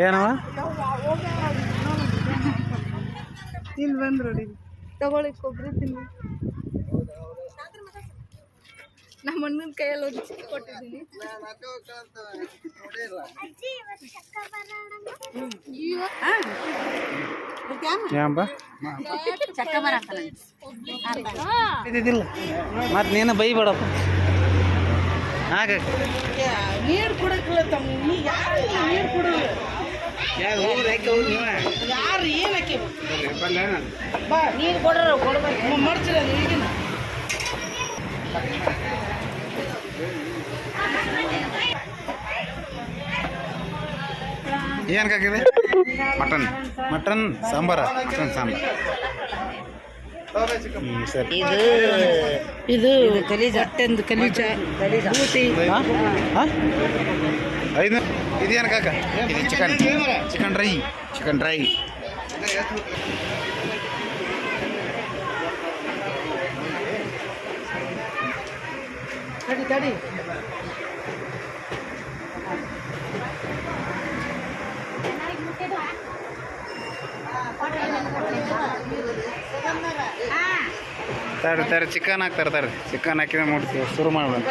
ಏನವ? ಇಲ್ಲಿ ಬಂದ್ರು ತಗೊಳ್ಳಿ ಕೊಬ್ಬರಿ ತಿನ್ನಿ. ನಮ್ಮ ಅಣ್ಣನ ಕೈಯಲ್ಲಿ ಒಂದು ಚಿಕ್ಕ ಕೊಟ್ಟಿದ್ದೀನಿ. ಇದ್ದಿದ್ದಿಲ್ಲ. ಮತ್ತೆ ನೀನು ಬೈಬೇಡಪ್ಪ ಹಾಗ. ನೀರು ಕುಡಕ್ಕಿಲ್ಲ ತಮ್ಮ ನೀ ಯಾರು ನೀರು ಕುಡಲ್ಲ. ಯಾರು ಏನಕ್ಕೆ ಬಾ ನೀರು ಕೊಡ್ರ ಕೊಡ್ಬೇಕು. ಮಾಡ್ತೀರ ಈಗಿನ. ಏನು ಕಾಕಿದೆ mutton. Mutton sambar. Mutton sambar. ಇದು ಇದು ಕಲೀಜ ಅಟ್ಟೆಂದು ಕಲೀಜ ಬೂಟಿ ಐದು ಇದೇನು ಕಾಕ ಇದು chicken chicken dry chicken dry ತಡಿ ತಡಿ ತರ್ರಿ ತರ್ರಿ ಚಿಕನ್ ಹಾಕ್ತಾರೆ ತರ್ರಿ ಚಿಕನ್ ಹಾಕಿದ್ರೆ ಮುಟ್ತೀವಿ ಶುರು ಮಾಡ್ಬೇಕು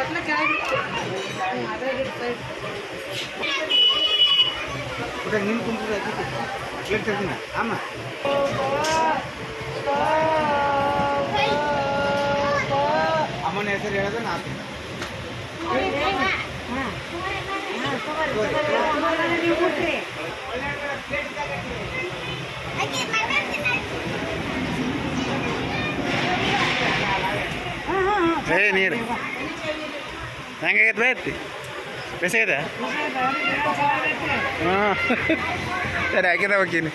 ನೀನು ಕುಂತಿದ್ದ ಅಮ್ಮ ಏ ನೀರು. ಹೆಂಗಾಗೈತೆ ಬೈತಿ ಬಿಸಿಗಿದೆ ಹಾಂ. ಸರಿ ಹಾಕಿದ ಹೋಗ್ತೀನಿ.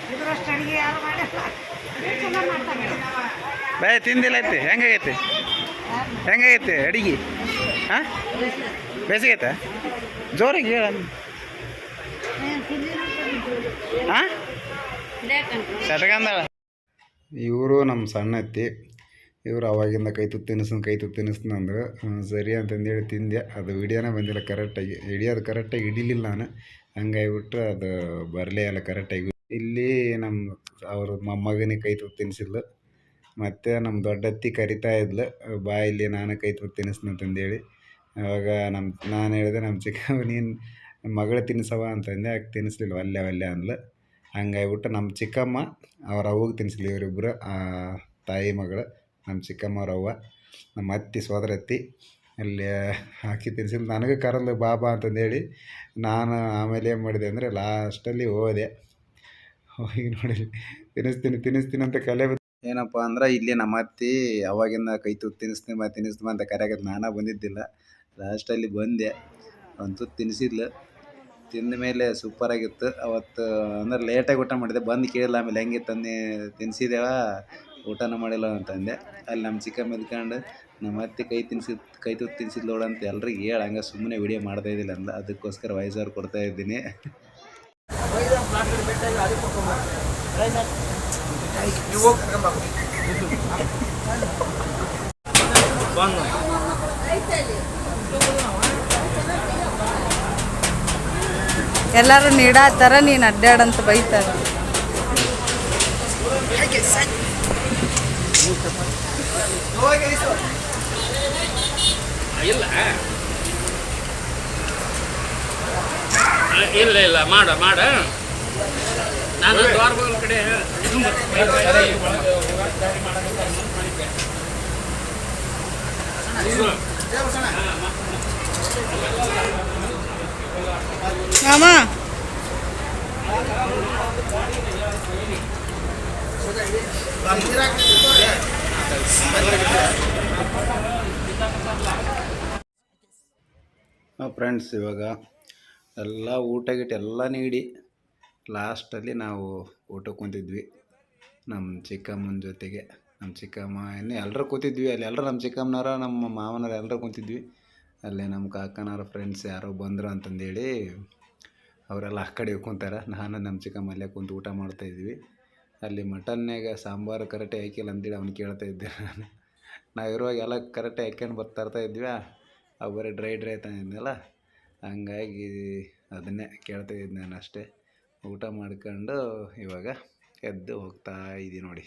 ಬೇ ತಿಂದಿಲ್ಲ ಐತಿ ಹೆಂಗಾಗೈತಿ? ಹೆಂಗಾಗೈತಿ ಅಡಿಗೆ? ಹಾಂ? ಬೇಸಿಗೈತೆ ಜೋರಿಗೆ ಹೇಳ. ಹಾಂ? ಇವರು ನಮ್ಮ ಸಣ್ಣ ಅತ್ತಿ. ಇವರು ಅವಾಗಿಂದ ಕೈ ತುತ್ತು ತಿನ್ನಿಸ್ನ ಕೈ ತುತ್ತು ತಿನ್ನಿಸ್ನ ಅಂದ್ರೆ ಸರಿ ಅಂತಂದೇಳಿ ತಿಂದೆ. ಅದು ವಿಡಿಯೋನೇ ಬಂದಿಲ್ಲ, ಕರೆಕ್ಟಾಗಿ, ಹಿಡಿಯೋದು ಕರೆಕ್ಟಾಗಿ ಹಿಡಿಲಿಲ್ಲ ನಾನು. ಹಂಗಾಗಿಬಿಟ್ಟು ಅದು ಬರಲೇ ಇಲ್ಲ, ಕರೆಕ್ಟಾಗಿ ಇಲ್ಲಿ ನಮ್ಮ ಅವ್ರ ಮೊಮ್ಮಗನಿಗೆ ಕೈ ತುತ್ತು ತಿನ್ನಿಸಿದ್ಲು ಮತ್ತು ನಮ್ಮ ದೊಡ್ಡತ್ತಿ ಕರಿತಾ ಇದ್ಲು ಬಾ ಇಲ್ಲಿ ನಾನು ಕೈ ತುತ್ತು ತಿನ್ನಿಸ್ನ ಅಂತಂದೇಳಿ. ಅವಾಗ ನಮ್ಮ ನಾನು ಹೇಳಿದೆ ನಮ್ಮ ಚಿಕ್ಕವ ನೀನು ಮಗಳು ತಿನ್ನಿಸವ ಅಂತಂದೆ ಆಕೆ ತಿನ್ನಿಸ್ಲಿಲ್ಲ ಒಲ್ಲೆ ಒಲ್ಲೆ ಅಂದ್ಲು. ಹಂಗಾಗ್ಬಿಟ್ಟು ನಮ್ಮ ಚಿಕ್ಕಮ್ಮ ಅವ್ರ ಅವ್ಗೆ ತಿನ್ನಿಸ್ಲಿ ಇವರಿಬ್ಬರು ತಾಯಿ ಮಗಳು. ನಮ್ಮ ಚಿಕ್ಕಮ್ಮ ಅವ್ರ ಅವ್ವ, ನಮ್ಮ ಅತ್ತಿ ಸೋದರತ್ತಿ, ಅಲ್ಲಿ ಹಾಕಿ ತಿನ್ಸಿಲ್ಲ ನನಗೆ ಕರಲು ಬಾಬಾ ಅಂತಂದೇಳಿ ನಾನು ಆಮೇಲೆ ಏನು ಮಾಡಿದೆ ಅಂದರೆ ಲಾಸ್ಟಲ್ಲಿ ಹೋದೆ. ಹೋಗಿ ನೋಡಿ ತಿನ್ನಿಸ್ತೀನಿ ತಿನ್ನಿಸ್ತೀನಿ ಅಂತ ಕಲೆ ಏನಪ್ಪ ಅಂದ್ರೆ ಇಲ್ಲಿ ನಮ್ಮ ಅತ್ತಿ ಅವಾಗಿಂದ ಕೈ ತುತ್ತು ತಿನ್ನಿಸ್ತೀನಿ ಮತ್ತು ತಿನ್ನಿಸ್ತೀನಿ ಅಂತ ಕರೆಯಾಗತ್ತೆ ನಾನೇ ಬಂದಿದ್ದಿಲ್ಲ. ಲಾಸ್ಟಲ್ಲಿ ಬಂದೆ. ಒಂದು ತುತ್ತು ತಿಂದ ಮೇಲೆ ಸೂಪರಾಗಿತ್ತು ಅವತ್ತು, ಅಂದ್ರೆ ಲೇಟಾಗಿ ಊಟ ಮಾಡಿದೆ. ಬಂದು ಕೇಳಿಲ್ಲ ಆಮೇಲೆ ಹೆಂಗಿತ್ತು ಅಂದು ತಿನ್ಸಿದೇವ ಊಟನ ಮಾಡಿಲ್ಲ ಅಂತಂದೆ ಅಲ್ಲಿ ನಮ್ಮ ಚಿಕ್ಕ ಮೆದ್ಕೊಂಡು ನಮ್ಮ ಅತ್ತೆ ಕೈ ತಿನ್ಸಿ ಕೈ ತುತ್ತು ತಿನ್ಸಿದ್ ಅಂತ ಎಲ್ರಿಗೆ ಹೇಳ. ಹಂಗೆ ಸುಮ್ಮನೆ ವಿಡಿಯೋ ಮಾಡ್ತಾ ಇದ್ದಿಲ್ಲ ಅಂದ ಅದಕ್ಕೋಸ್ಕರ ವಯಸ್ಸವ್ರು ಕೊಡ್ತಾ ಇದ್ದೀನಿ. ಎಲ್ಲರೂ ನೀಡಾತಾರ ನೀನು ಅಡ್ಡಾಡಂತ ಬೈತಾರ. ಇಲ್ಲ ಇಲ್ಲ ಇಲ್ಲ ಮಾಡ ಮಾಡ ನಾನು ದ್ವಾರಬಾಗಿಲ ಕಡೆ ಮಾಮ ಫ್ರೆಂಡ್ಸ್ ಇವಾಗ ಎಲ್ಲ ಊಟ ಗೀಟ ಎಲ್ಲ ನೀಡಿ ಲಾಸ್ಟಲ್ಲಿ ನಾವು ಊಟಕ್ಕೆ ಕುಂತಿದ್ವಿ. ನಮ್ಮ ಚಿಕ್ಕಮ್ಮನ ಜೊತೆಗೆ. ನಮ್ಮ ಚಿಕ್ಕಮ್ಮ ಇನ್ನು ಎಲ್ಲರೂ ಕೂತಿದ್ವಿ. ಅಲ್ಲಿ ಎಲ್ಲರೂ ನಮ್ಮ ಚಿಕ್ಕಮ್ಮನವ್ರ, ನಮ್ಮ ಮಾವನವ್ರು ಎಲ್ಲರೂ ಕೂತಿದ್ವಿ. ಅಲ್ಲಿ ನಮ್ಮ ಕಾಕನವ್ರ ಫ್ರೆಂಡ್ಸ್ ಯಾರೋ ಬಂದರು ಅಂತಂದೇಳಿ, ಅವರೆಲ್ಲ ಆ ಕಡೆ ಕುಂತಾರೆ. ನಾನು ನಮ್ಮ ಚಿಕ್ಕಮ್ಮ ಅಲ್ಲೇ ಕುಂತು ಊಟ ಮಾಡ್ತಾಯಿದ್ವಿ ಅಲ್ಲಿ ಮಟನ್ನಾಗ ಸಾಂಬಾರು ಕರೆಕ್ಟಾಗಿ ಹಾಕಿಲ್ಲ ಅಂತೇಳಿ ಅವ್ನು ಕೇಳ್ತಾ ಇದ್ದೆ ನಾನು. ನಾವು ಇರುವಾಗ ಎಲ್ಲ ಕರೆಕ್ಟಾಗಿ ಹಾಕ್ಯಂಡು ಬರ್ತಾ ಇದ್ವಿ ಅವು ಬರೀ ಡ್ರೈ ಡ್ರೈ ತಂದಿದ್ನಲ್ಲ ಹಂಗಾಗಿ ಅದನ್ನೇ ಕೇಳ್ತಾ ಇದ್ದೆ ನಾನು ಅಷ್ಟೇ. ಊಟ ಮಾಡ್ಕೊಂಡು ಇವಾಗ ಎದ್ದು ಹೋಗ್ತಾ ಇದ್ದೀನಿ ನೋಡಿ.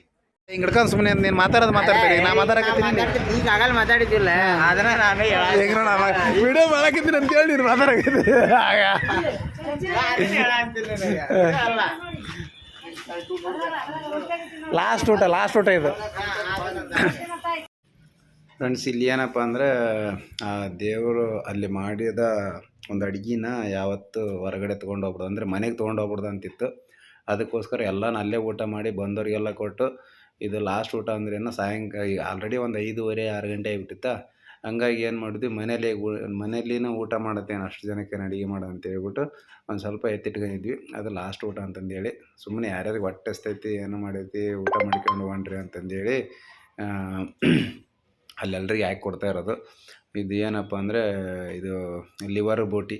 ಹಿಂಗೆ ಹಿಡ್ಕೊಂಡು ಸುಮ್ಮನೆ ನೀನು ಮಾತಾಡೋದು ಮಾತಾಡ್ತೀನಿ ನಾ ಮಾತಾಡಕತ್ತೀನಿ ಈಗ ಆಗಲ್ಲ ಮಾತಾಡಿದ್ದಿಲ್ಲ. ಅದನ್ನ ನಾನು ಹೆಂಗ್ ನೋಡ ವಿಡಿಯೋ ಮಾಡಕತ್ತೀನಿ ಅಂತ ಹೇಳಿ ನೀನು ಮಾತಾಡಕತ್ತೀನಿ ಲಾಸ್ಟ್ ಊಟ ಲಾಸ್ಟ್ ಊಟ ಇದು. ಫ್ರೆಂಡ್ಸ್, ಇಲ್ಲಿ ಏನಪ್ಪ ಅಂದರೆ, ಆ ದೇವರು ಅಲ್ಲಿ ಮಾಡಿದ ಒಂದು ಅಡುಗೆನ ಯಾವತ್ತು ಹೊರಗಡೆ ತೊಗೊಂಡು ಹೋಗ್ಬಿಡ್ದು ಅಂದರೆ ಮನೆಗೆ ತೊಗೊಂಡು ಹೋಗ್ಬಿಡ್ದು ಅಂತಿತ್ತು. ಅದಕ್ಕೋಸ್ಕರ ಎಲ್ಲನೂ ಅಲ್ಲೇ ಊಟ ಮಾಡಿ ಬಂದವರಿಗೆಲ್ಲ ಕೊಟ್ಟು, ಇದು ಲಾಸ್ಟ್ ಊಟ ಅಂದ್ರೇನು ಸಾಯಂಕಾಲ ಆಲ್ರೆಡಿ ಒಂದು ಐದೂವರೆ, ಆರು ಗಂಟೆ ಆಗಿಬಿಟ್ಟಿತ್ತ? ಹಂಗಾಗಿ ಏನು ಮಾಡಿದ್ವಿ, ಮನೇಲಿ ಮನೇಲಿನೂ ಊಟ ಮಾಡತ್ತೇನು ಅಷ್ಟು ಜನಕ್ಕೆ ಅಡುಗೆ ಮಾಡು ಅಂತ ಹೇಳ್ಬಿಟ್ಟು ಒಂದು ಸ್ವಲ್ಪ ಎತ್ತಿಟ್ಕೊಂಡಿದ್ವಿ. ಅದು ಲಾಸ್ಟ್ ಊಟ ಅಂತಂದೇಳಿ. ಸುಮ್ಮನೆ ಯಾರ್ಯಾರಿಗೆ ಹೊಟ್ಟೆ ಏನು ಮಾಡೈತಿ ಊಟ ಮಾಡ್ಕೊಂಡು ಹೊಂಟ್ರಿ ಅಂತಂದೇಳಿ ಅಲ್ಲೆಲ್ಲರಿಗೆ ಹಾಕಿ ಕೊಡ್ತಾ ಇರೋದು. ಇದು ಏನಪ್ಪ ಅಂದರೆ, ಇದು ಲಿವರ್ ಬೋಟಿ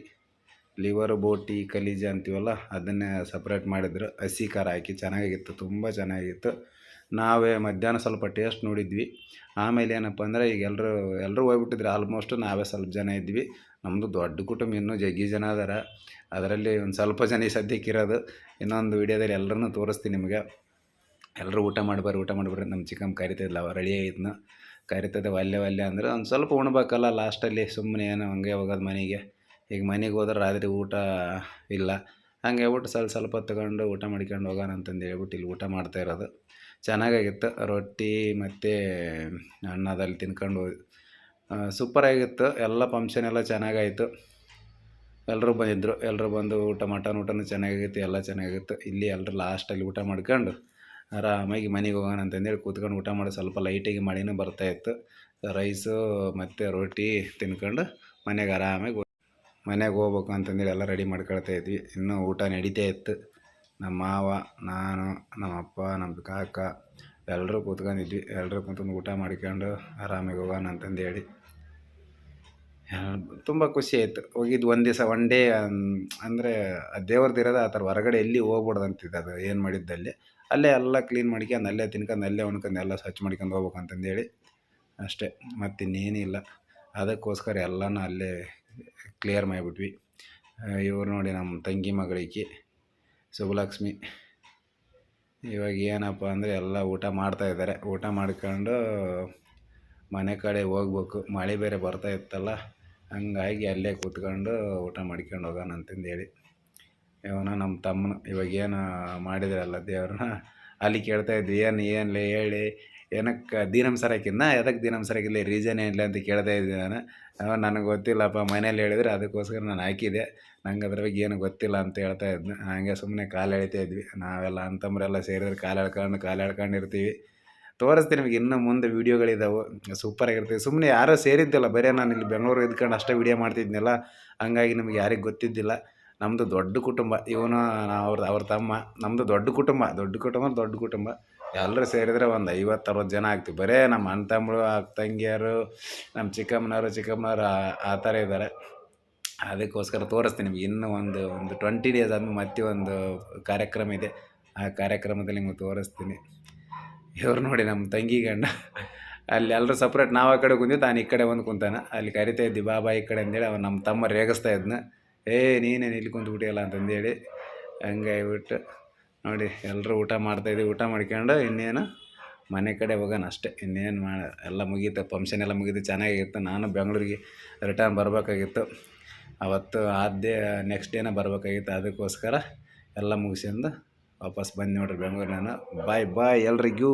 ಲಿವರ್ ಬೋಟಿ ಕಲೀಜ ಅಂತೀವಲ್ಲ, ಅದನ್ನೇ ಸಪ್ರೇಟ್ ಮಾಡಿದ್ರು. ಹಸಿ ಖಾರ ಹಾಕಿ ಚೆನ್ನಾಗಿತ್ತು, ತುಂಬ ಚೆನ್ನಾಗಿತ್ತು. ನಾವೇ ಮಧ್ಯಾಹ್ನ ಸ್ವಲ್ಪ ಟೇಸ್ಟ್ ನೋಡಿದ್ವಿ. ಆಮೇಲೆ ಏನಪ್ಪ ಅಂದರೆ ಈಗ ಎಲ್ಲರೂ ಎಲ್ಲರೂ ಹೋಗ್ಬಿಟ್ಟಿದ್ರು. ಆಲ್ಮೋಸ್ಟ್ ನಾವೇ ಸ್ವಲ್ಪ ಜನ ಇದ್ವಿ. ನಮ್ಮದು ದೊಡ್ಡ ಕುಟುಂಬ ಇನ್ನೂ ಜಗ್ಗಿ ಜನ ಅದಾರ. ಅದರಲ್ಲಿ ಒಂದು ಸ್ವಲ್ಪ ಜನ ಈ ಸದ್ಯಕ್ಕೆ ಇರೋದು. ಇನ್ನೊಂದು ವಿಡಿಯೋದಲ್ಲಿ ಎಲ್ಲರನ್ನೂ ತೋರಿಸ್ತೀನಿ ನಿಮಗೆ. ಎಲ್ಲರೂ ಊಟ ಮಾಡ್ಬಾರ್ದು ಊಟ ಮಾಡ್ಬಾರ್ದು ನಮ್ಮ ಚಿಕ್ಕಮ್ಮ ಕರಿತಿದ್ಲ. ಅವ ರೆಡಿ ಆಗಿದ್ನ ಕರಿತದೆ ಒಲ್ಲೆ ಒಲ್ಲೆ ಅಂದರೆ ಒಂದು ಸ್ವಲ್ಪ ಉಣ್ಬೇಕಲ್ಲ ಲಾಸ್ಟಲ್ಲಿ ಸುಮ್ಮನೆ ಏನೋ ಹಂಗೆ ಹೋಗೋದು ಮನೆಗೆ. ಈಗ ಮನೆಗೆ ಹೋದ್ರೆ ರಾತ್ರಿ ಊಟ ಇಲ್ಲ. ಹಂಗೆ ಹೇಳ್ಬಿಟ್ಟು ಸ್ವಲ್ಪ ಸ್ವಲ್ಪ ತಗೊಂಡು ಊಟ ಮಾಡ್ಕೊಂಡು ಹೋಗೋಣ ಅಂತಂದು ಹೇಳ್ಬಿಟ್ಟು ಇಲ್ಲಿ ಊಟ ಮಾಡ್ತಾ ಇರೋದು. ಚೆನ್ನಾಗಾಗಿತ್ತು. ರೊಟ್ಟಿ ಮತ್ತು ಅನ್ನದಲ್ಲಿ ತಿನ್ಕೊಂಡು ಸೂಪರಾಗಿತ್ತು. ಎಲ್ಲ ಫಂಕ್ಷನ್ ಎಲ್ಲ ಚೆನ್ನಾಗಾಯಿತು. ಎಲ್ಲರೂ ಬಂದಿದ್ದರು ಎಲ್ಲರೂ ಬಂದು ಊಟ ಮಟನ್ ಊಟನೂ ಚೆನ್ನಾಗಿತ್ತು. ಎಲ್ಲ ಚೆನ್ನಾಗಿತ್ತು. ಇಲ್ಲಿ ಎಲ್ಲರೂ ಲಾಸ್ಟಲ್ಲಿ ಊಟ ಮಾಡ್ಕೊಂಡು ಆರಾಮಾಗಿ ಮನೆಗೆ ಹೋಗೋಣ ಅಂತಂದೇಳಿ ಕೂತ್ಕೊಂಡು ಊಟ ಮಾಡಿ ಸ್ವಲ್ಪ ಲೈಟಾಗಿ ಮಳೆನೂ ಬರ್ತಾಯಿತ್ತು ರೈಸು ಮತ್ತು ರೊಟ್ಟಿ ತಿನ್ಕೊಂಡು ಮನೆಗೆ ಆರಾಮಾಗಿ ಮನೆಗೆ ಹೋಗ್ಬೇಕು ಅಂತಂದೇಳಿ ಎಲ್ಲ ರೆಡಿ ಮಾಡ್ಕೊಳ್ತಾ ಇದ್ವಿ. ಇನ್ನೂ ಊಟ ನಡೀತಾ ಇತ್ತು. ನಮ್ಮ ಮಾವ, ನಾನು, ನಮ್ಮ ಅಪ್ಪ, ನಮ್ಮ ಕಾಕ ಎಲ್ಲರೂ ಕೂತ್ಕೊಂಡಿದ್ವಿ. ಎಲ್ಲರೂ ಕೂತ್ಕೊಂಡು ಊಟ ಮಾಡ್ಕೊಂಡು ಆರಾಮಾಗಿ ಹೋಗೋಣ ಅಂತಂದೇಳಿ ತುಂಬ ಖುಷಿ ಆಯಿತು. ಹೋಗಿದ್ದು ಒಂದು ದಿವಸ ಒನ್ ಡೇ ಅಂದರೆ ದೇವ್ರದ್ದು ಇರೋದು ಆ ಥರ ಹೊರಗಡೆ ಎಲ್ಲಿ ಹೋಗ್ಬಾರ್ದು ಅಂತಿದ್ದು ಅದು, ಏನು ಮಾಡಿದ್ದಲ್ಲಿ. ಅಲ್ಲೇ ಎಲ್ಲ ಕ್ಲೀನ್ ಮಾಡ್ಕೊಂಡು, ಅಲ್ಲೇ ತಿನ್ಕೊಂಡು, ಅಲ್ಲೇ ಉಣ್ಕೊಂಡು, ಎಲ್ಲ ಸ್ವಚ್ಛ ಮಾಡ್ಕೊಂಡು ಹೋಗ್ಬೇಕು ಅಂತಂದೇಳಿ. ಅಷ್ಟೇ ಮತ್ತಿನ್ನೇನಿಲ್ಲ ಅದಕ್ಕೋಸ್ಕರ ಎಲ್ಲನೂ ಅಲ್ಲೇ ಕ್ಲಿಯರ್ ಮಾಡಿಬಿಟ್ವಿ. ಇವ್ರು ನೋಡಿ ನಮ್ಮ ತಂಗಿ ಮಗಳಿಗೆ ಸುಬಲಕ್ಷ್ಮಿ ಇವಾಗ ಏನಪ್ಪ ಅಂದರೆ ಎಲ್ಲ ಊಟ ಮಾಡ್ತಾಯಿದ್ದಾರೆ ಊಟ ಮಾಡ್ಕೊಂಡು ಮನೆ ಕಡೆ ಹೋಗ್ಬೇಕು. ಮಳೆ ಬೇರೆ ಬರ್ತಾ ಇತ್ತಲ್ಲ, ಹಂಗಾಗಿ ಅಲ್ಲೇ ಕೂತ್ಕೊಂಡು ಊಟ ಮಾಡ್ಕೊಂಡು ಹೋಗೋಣ ಅಂತಂದೇಳಿ ಇವನ ನಮ್ಮ ತಮ್ಮನ. ಇವಾಗ ಏನು ಮಾಡಿದ್ರಲ್ಲ ದೇವ್ರನ್ನ? ಅಲ್ಲಿ ಕೇಳ್ತಾ ಇದ್ವಿ, ಏನು ಏನಲೇ ಹೇಳಿ, ಏನಕ್ಕೆ ದಿನಂಸರಕ್ಕಿನ್ನ ದೀನಮ್ ಸರಾಕಿಲ್ಲ ರೀಸನ್ ಏನಿಲ್ಲ ಅಂತ ಕೇಳ್ತಾ ಇದ್ದೆ ನಾನು. ನನಗೆ ಗೊತ್ತಿಲ್ಲಪ್ಪ ಮನೇಲಿ ಹೇಳಿದರೆ ಅದಕ್ಕೋಸ್ಕರ ನಾನು ಹಾಕಿದೆ ನಂಗೆ ಅದ್ರ ಬಗ್ಗೆ ಏನು ಗೊತ್ತಿಲ್ಲ ಅಂತ ಹೇಳ್ತಾ ಇದ್ನ. ಹಾಗೆ ಸುಮ್ಮನೆ ಕಾಲು ಎಳಿತಾ ಇದ್ವಿ. ನಾವೆಲ್ಲ ಅಂತಂಬ್ರೆಲ್ಲ ಸೇರಿದ್ರೆ ಕಾಲು ಎಳ್ಕೊಂಡು ಕಾಲು ಎಳ್ಕೊಂಡು ಇರ್ತೀವಿ ತೋರಿಸ್ತೀನಿ ನಿಮಗೆ ಇನ್ನೂ ಮುಂದೆ ವೀಡಿಯೋಗಳಿದ್ದಾವೆ ಸೂಪರಾಗಿರ್ತೀವಿ ಸುಮ್ಮನೆ ಯಾರೋ ಸೇರಿದ್ದಿಲ್ಲ. ಬರೀ ನಾನು ಇಲ್ಲಿ ಬೆಂಗಳೂರು ಇದ್ಕೊಂಡು ಅಷ್ಟೇ ವೀಡಿಯೋ ಮಾಡ್ತಿದ್ನಲ್ಲ. ಹಂಗಾಗಿ ನಮಗೆ ಯಾರಿಗೆ ಗೊತ್ತಿದ್ದಿಲ್ಲ. ನಮ್ಮದು ದೊಡ್ಡ ಕುಟುಂಬ. ಇವನು ಅವ್ರ ಅವ್ರ ತಮ್ಮ. ನಮ್ಮದು ದೊಡ್ಡ ಕುಟುಂಬ. ದೊಡ್ಡ ಕುಟುಂಬ ದೊಡ್ಡ ಕುಟುಂಬ. ಎಲ್ಲರೂ ಸೇರಿದರೆ ಒಂದು ಐವತ್ತು ಅರವತ್ತು ಜನ ಆಗ್ತೀವಿ. ಬರೇ ನಮ್ಮ ಅಣ್ಣ ತಮ್ಮಳು ಅಕ್ಕ ತಂಗಿಯರು ನಮ್ಮ ಚಿಕ್ಕಮ್ಮನವರು ಚಿಕ್ಕಮ್ಮನವರು ಆ- ಥರ ಇದ್ದಾರೆ ಅದಕ್ಕೋಸ್ಕರ ತೋರಿಸ್ತೀನಿ ನಿಮ್ಗೆ. ಇನ್ನೂ ಒಂದು ಒಂದು ಟ್ವೆಂಟಿ ಡೇಸ್ ಆದಮೇಲೆ ಮತ್ತೆ ಒಂದು ಕಾರ್ಯಕ್ರಮ ಇದೆ. ಆ ಕಾರ್ಯಕ್ರಮದಲ್ಲಿ ನಿಮಗೆ ತೋರಿಸ್ತೀನಿ. ಇವ್ರು ನೋಡಿ ನಮ್ಮ ತಂಗಿ ಗಂಡ. ಅಲ್ಲಿ ಎಲ್ಲರೂ ಸಪ್ರೇಟ್ ನಾವು ಆ ಕಡೆ ಕುಂತಿದ್ದು, ತಾನು ಈ ಕಡೆ ಒಂದು ಕುಂತಾನ. ಅಲ್ಲಿ ಕರಿತಾ ಇದ್ದಿ ಬಾಬಾ ಈ ಕಡೆ ಅಂದೇಳಿ ಅವ್ನು ನಮ್ಮ ತಮ್ಮ ರೇಗಿಸ್ತಾ ಇದ್ನ. ಏ, ನೀನೇನು ಇಲ್ಲಿ ಕುಂತ್ಬಿಟ್ಟಿಯಲ್ಲ ಅಂತಂದೇಳಿ ಹಂಗಾಗ್ಬಿಟ್ಟು ನೋಡಿ ಎಲ್ಲರೂ ಊಟ ಮಾಡ್ತಾಯಿದ್ವಿ ಊಟ ಮಾಡ್ಕೊಂಡು ಇನ್ನೇನು ಮನೆ ಕಡೆ ಹೋಗೋಣ ಅಷ್ಟೇ. ಇನ್ನೇನು ಮಾಡ ಎಲ್ಲ ಮುಗೀತು. ಫಂಕ್ಷನ್ ಎಲ್ಲ ಮುಗೀತು. ಚೆನ್ನಾಗಿತ್ತು. ನಾನು ಬೆಂಗಳೂರಿಗೆ ರಿಟರ್ನ್ ಬರಬೇಕಾಗಿತ್ತು. ಅವತ್ತು ಆದ್ಯ ನೆಕ್ಸ್ಟ್ ಡೇನೇ ಬರಬೇಕಾಗಿತ್ತು. ಅದಕ್ಕೋಸ್ಕರ ಎಲ್ಲ ಮುಗಿಸ್ಕೊಂಡು ವಾಪಸ್ ಬಂದು ನೋಡ್ರಿ ಬೆಂಗಳೂರಿನ ಬಾಯ್ ಬಾಯ್ ಎಲ್ರಿಗೂ.